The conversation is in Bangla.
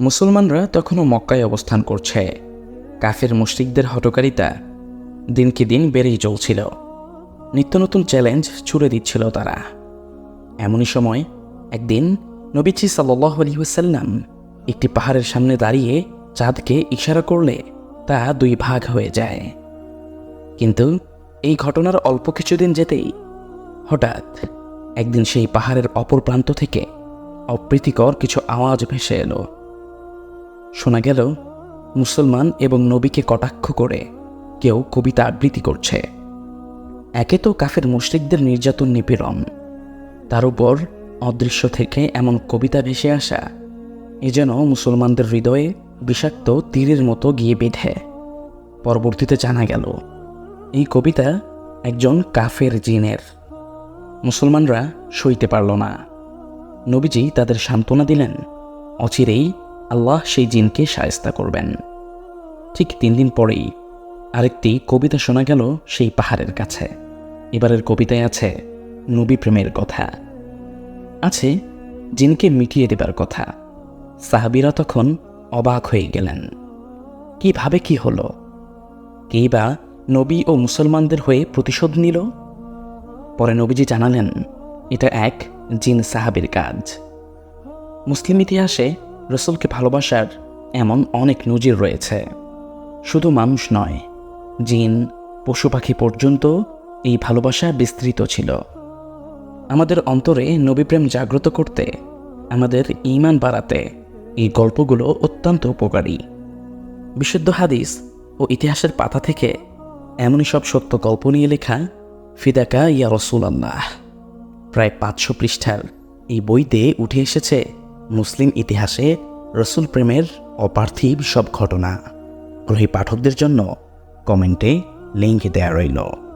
মুসলমানরা তখনও মক্কায় অবস্থান করছে। কাফের মুশরিকদের হটকারিতা দিনকে দিন বেড়েই চলছিল। নিত্য নতুন চ্যালেঞ্জ ছুড়ে দিচ্ছিল তারা। এমনই সময় একদিন নবীজি সাল্লাহ আলহিউসাল্লাম একটি পাহাড়ের সামনে দাঁড়িয়ে চাঁদকে ইশারা করলে তা দুই ভাগ হয়ে যায়। কিন্তু এই ঘটনার অল্প কিছুদিন যেতেই হঠাৎ একদিন সেই পাহাড়ের অপর প্রান্ত থেকে অপ্রীতিকর কিছু আওয়াজ ভেসে এলো। শোনা গেল, মুসলমান এবং নবীকে কটাক্ষ করে কেউ কবিতা আবৃত্তি করছে। একে তো কাফের মুশরিকদের নির্যাতন নিপীড়ন। তার উপর অদৃশ্য থেকে এমন কবিতা ভেসে আসা, এ যেন মুসলমানদের হৃদয়ে বিষাক্ত তীরের মতো গিয়ে বেঁধে। পরবর্তীতে জানা গেল, এই কবিতা একজন কাফের জিনের। মুসলমানরা সইতে পারল না। নবীজি তাদের সান্ত্বনা দিলেন, অচিরেই আল্লাহ সেই জিনকে সায়স্তা করবেন। ঠিক তিন দিন পরেই আরেকটি কবিতা শোনা গেল সেই পাহাড়ের কাছে। এবারের কবিতায় আছে নবী প্রেমের কথা। আছে জিনকে মিটিয়ে দেবার কথা। সাহাবিরা তখন অবাক হয়ে গেলেন। কীভাবে কি হলো? কে বা নবী ও মুসলমানদের হয়ে প্রতিশোধ নিল? পরে নবীজি জানালেন, এটা এক জিন সাহাবির কাজ। মুসলিম ইতিহাসে রসুলকে ভালোবাসার এমন অনেক নজির রয়েছে। শুধু মানুষ নয়, জিন, পশু পাখি পর্যন্ত এই ভালোবাসা বিস্তৃত ছিল। আমাদের অন্তরে নবীপ্রেম জাগ্রত করতে, আমাদের ঈমান বাড়াতে এই গল্পগুলো অত্যন্ত উপকারী। বিশুদ্ধ হাদিস ও ইতিহাসের পাতা থেকে এমনই সব সত্য গল্প নিয়ে লেখা, ফিদাকা ইয়া রসুল আল্লাহ প্রায় পাঁচশো পৃষ্ঠার এই বইতে উঠে এসেছে মুসলিম ইতিহাসে রসুল প্রেমের অপার্থিব সব ঘটনা। গ্রহী পাঠকদের জন্য কমেন্টে লিঙ্ক দেয়া রইল।